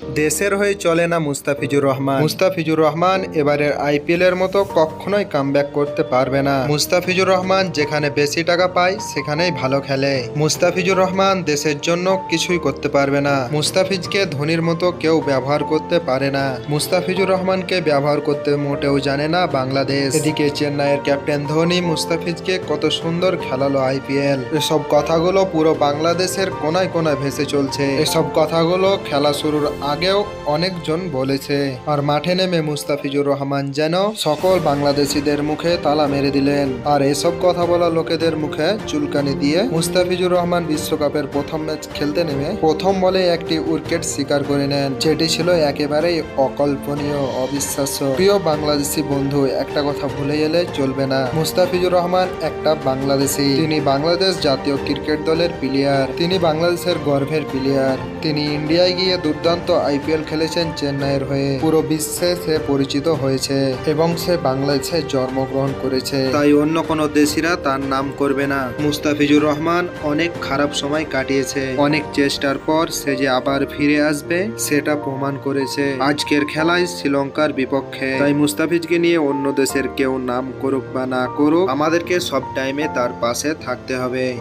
দেশের হয়ে চলে না মুস্তাফিজুর রহমান। মুস্তাফিজুর রহমান এবারের আইপিএল এর মতো কখনোই কামব্যাক করতে পারবে না। মুস্তাফিজুর রহমান যেখানে বেশি টাকা পায়, সেখানেই ভালো খেলে। মুস্তাফিজুর রহমান দেশের জন্য কিছুই করতে পারবে না। মুস্তাফিজকে ধোনির মতো কেউ ব্যবহার করতে পারে না। মুস্তাফিজুর রহমানকে ব্যবহার করতে মোটেও জানে না বাংলাদেশ। এদিকে চেন্নাইয়ের ক্যাপ্টেন ধোনি মুস্তাফিজকে কত সুন্দর খেলালো আইপিএল। এসব কথাগুলো পুরো বাংলাদেশের কোনায় কোনায় ভেসে চলছে। এসব কথাগুলো খেলা শুরুর আগেও অনেকজন বলেছে, আর মাঠে নেমে মুস্তাফিজুর রহমান যেন সকল বাংলাদেশিদের মুখে তালা মেরে দিলেন। আর এসব কথা বলা লোকেদের মুখে চুলকানি দিয়ে মুস্তাফিজুর রহমান বিশ্বকাপের প্রথম ম্যাচ খেলতে নেমে প্রথম বলে একটি উইকেট শিকার করে নেন, যেটি ছিল একেবারেই অকল্পনীয়, অবিশ্বাস্য। প্রিয় বাংলাদেশি বন্ধু, একটা কথা ভুলে গেলে চলবে না। মুস্তাফিজুর রহমান একটা বাংলাদেশি। তিনি বাংলাদেশ জাতীয় ক্রিকেট দলের প্লেয়ার তিনি বাংলাদেশের গর্ভের প্লেয়ার তিনি ইন্ডিয়ায় গিয়ে দুর্দান্ত আইপিএল খেলেছেন চেন্নাইয়ের হয়ে। পুরো বিশ্বে সে পরিচিত হয়েছে এবং সে বাংলাদেশে জন্মগ্রহণ করেছে। তাই অন্য কোনো দেশিরা তার নাম করবে না। মুস্তাফিজুর রহমান অনেক খারাপ সময় কাটিয়েছে। অনেক চেষ্টার পর সে যে আবার ফিরে আসবে, সেটা প্রমাণ করেছে। আজকের খেলায় শ্রীলঙ্কার বিপক্ষে। তাই মুস্তাফিজকে নিয়ে অন্য দেশের কেউ নাম করুক বা না করুক, আমাদেরকে সব টাইমে তার পাশে থাকতে হবে।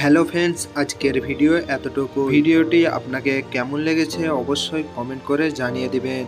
হ্যালো ফ্রেন্ডস আজকের ভিডিও এতটুকু ভিডিওটি আপনাকে কেমন লেগেছে অবশ্যই কমেন্ট করে জানিয়ে দিবেন।